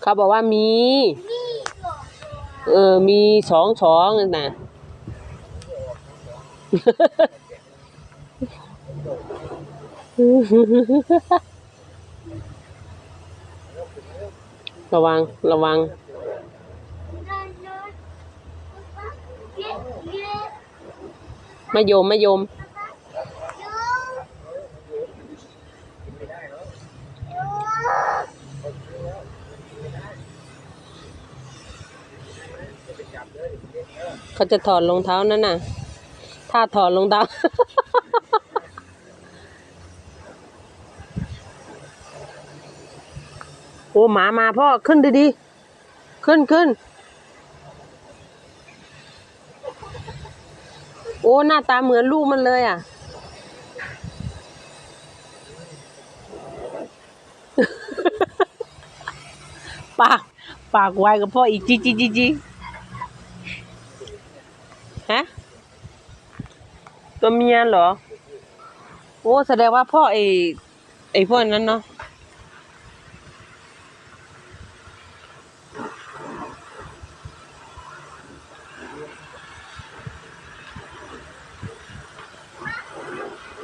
เขาบอกว่ามี เออ มีสองสองนะระวัง ระวังมะยมมะยม เขาจะถอดรองเท้านั่นน่ะ ถ้าถอดรองเท้า โอ้หมามาพ่อขึ้นดีๆ ขึ้นขึ้น โอ้ หน้าตาเหมือนลูกมันเลยอะปาก ปากไวกับพ่ออีกจีจีจีจีฮะ ตัวเมียเหรอ โอ้แสดงว่าพ่อไอ้ไอพวกนั้นเนาะ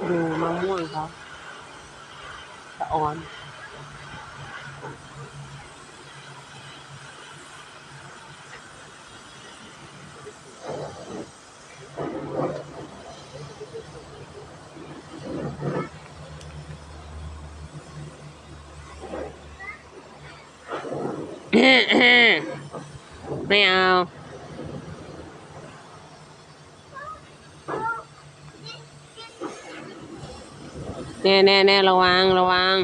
ดูมะม่วงเขาสะออน ไม่เอาแน่แน่แน่ระวัง ระวัง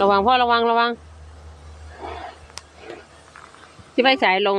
ระวังพ่อระวัง ระวัง ที่ไปสายลง